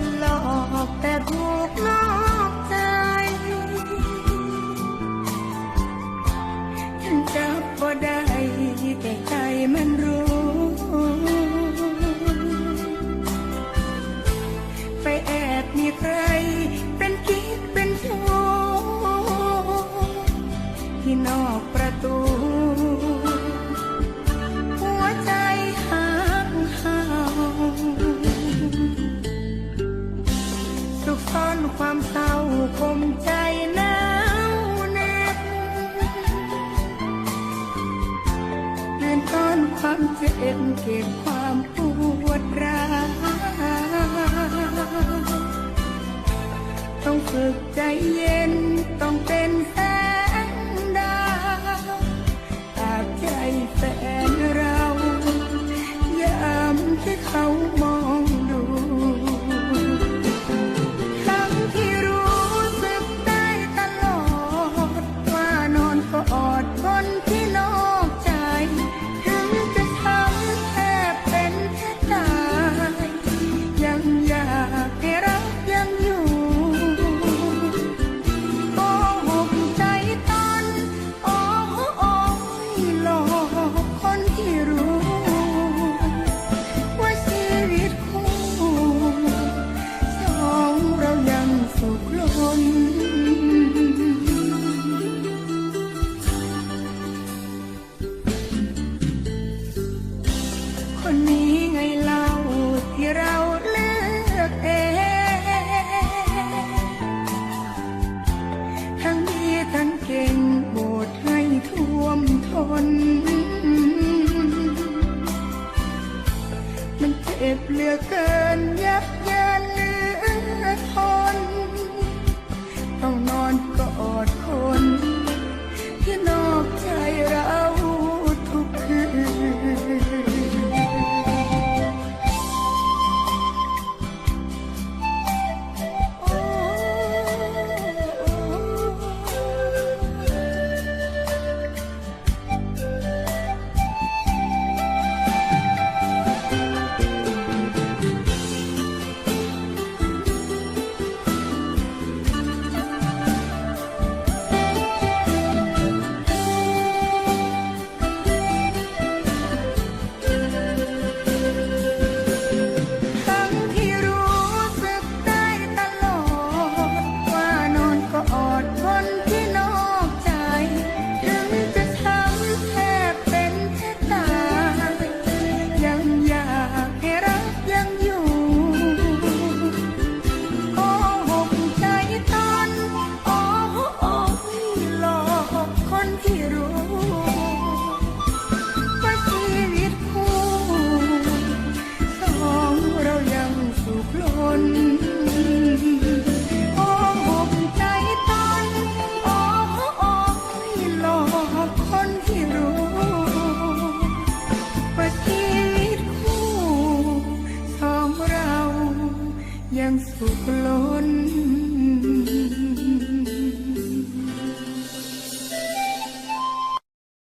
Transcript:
นหลอกแต่ถูกนอกใจ ฉันจับบ่ได ซุกซ่อนความเศร้าคมใจนาวแน่นเลื่อนตอนความเจ็บเก็บความปวดร้าวต้องฝึกใจเย็นต้องเป็น you can. ล้น